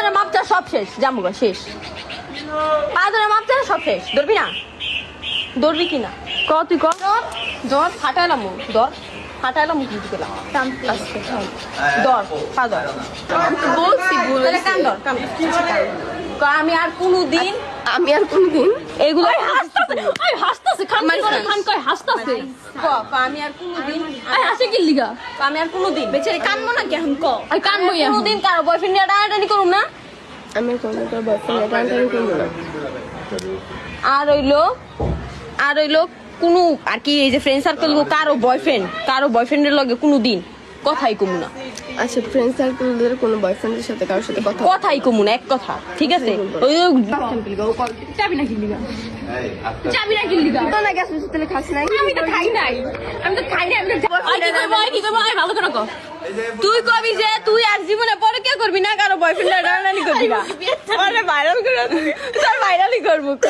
ধরে মাপ চা সব শেষ। জামুগা শেষ। পা ধরে মাপ চা সব শেষ। ধরবি না? ধরবি কি না? ক তুই ক? ধর ফাটাইলাম ধর ফাটাইলাম দিতে গেলাম ধর। পা ধর। বলছি কান ধর কান আমি আর কোনো দিন আমি আর কোনদিন এগুলো আই হাসতাছে খান করে খান কয় হাসতাছে। ক ক আমি আর কোনো দিন আই হাসে কি লিগা? আমি আর কোনো দিন বেচারি না কেমন ক। আই কান বই কোনো কারও বয়ফ্রেন্ড নিয়ে টানাটানি করুম না। আমি কোনো তোর বয়ফ্রেন্ড টানটানি করব না। আর হইল আর হইল কোনো আর কি এই যে ফ্রেন্ড সার্কেল কারও বয়ফ্রেন্ড কারও বয়ফ্রেন্ডের লগে কোনো দিন কথাই কমু না। আচ্ছা ফ্রেন্ড সার্কেলদের কোনো বয়ফ্রেন্ডের সাথে কারোর সাথে কথা কথাই কমু না এক কথা ঠিক আছে? ওই চাবি না কি লিগা চাবি না কি লিগা তো না গ্যাস খাস নাই আমি তো খাই নাই। আমি তো খাই নাই আমি তো কি করব আই কি করব? আই ভালো করে কো। তুই কবি যে তুই আর জীবনে পরে কে করবি? না কারও বয়ফ্রেন্ড টানাটানি করবি না। আরে ভাইরাল করে দিবি। তোর ভাইরালই করব ক,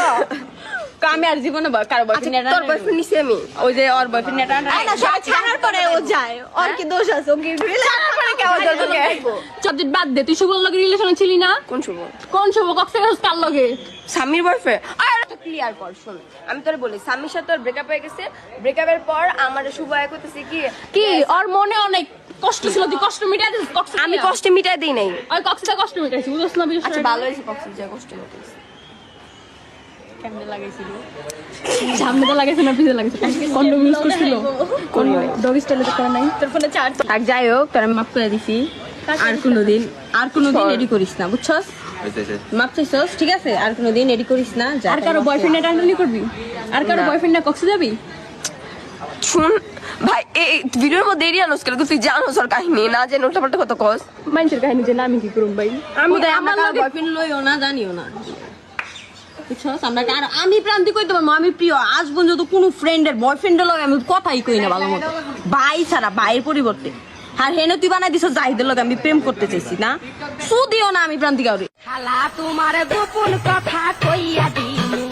আমি আর জীবনে কারও বয়ফ্রেন্ড আচ্ছা, তোর বয়ফ্রেন্ড নিছি আমি। ওই যে ওর বয়ফ্রেন্ড টানাটানি ছাড়ার পরে ও যায়। ওর কি দোষ আছে? ও কি ছাড়ার পরে কেমন যায় তোকে সাবজেক্ট বাদ দে তুই শুভর লগে রিলেশনে ছিলি না? কোন শুভ কোন শুভ কক্সবাজার কার লগে? স্বামীর বয়ফ্রেন্ড আর ক্লিয়ার কর শোন। আমি তোর বলি স্বামীর সাথে তোর ব্রেকআপ হয়ে গেছে। ব্রেকআপের পর আমার শুভ করতেছে কি? কি? ওর মনে অনেক কষ্ট ছিল তুই কষ্ট মিটাই দিস কষ্ট আমি কষ্টে মিটাই দিই নাই। ওই কক্সটা কষ্ট মিটাইছি বুঝছ না আচ্ছা ভালো হয়েছে কষ্ট কষ্ট মিটাইছে। কেমনে লাগাইছিল? সামনে তো লাগাইছে না পিছে লাগাইছে। কন্ডম ইউজ করছিল? ডগ স্টাইলে তো করে নাই। তোর ফোনে চার্জ আর যাই হোক তোর মাফ করে দিছি। আর কোনোদিন আর কোনোদিন এডি করিস না বুঝছস? মাপ চাইছস ঠিক আছে? আর কোনোদিন এডি করিস না আর কারও বয়ফ্রেন্ড টানটানি করবি? আর কারও বয়ফ্রেন্ড না কক্সে যাবি? শুন ভাই এই ভিডিওর মধ্যে এরিয়া নস করে তুই জানোস ওর কাহিনী না জেনে উল্টা পাল্টা কত কস। মানুষের কাহিনী যে না আমি কি করব ভাই? আমি আমি আমার আমার বয়ফ্রেন্ড লইও না জানিও না। আমি প্রান্তি কইতে পারব আমি প্রিয়। আজ পর্যন্ত কোনো ফ্রেন্ডের বয়ফ্রেন্ডের লগে আমি কথাই কই না ভালো মতো। ভাই ছাড়া, ভাইয়ের পরিবর্তে। আর হেন তুই বানাই দিছ জাহিদের লগে, আমি প্রেম করতে চাইছি, না? সুদিও না আমি প্রান্তি কাউরে। খালা তোমার গোপন কথা কইয়া দিই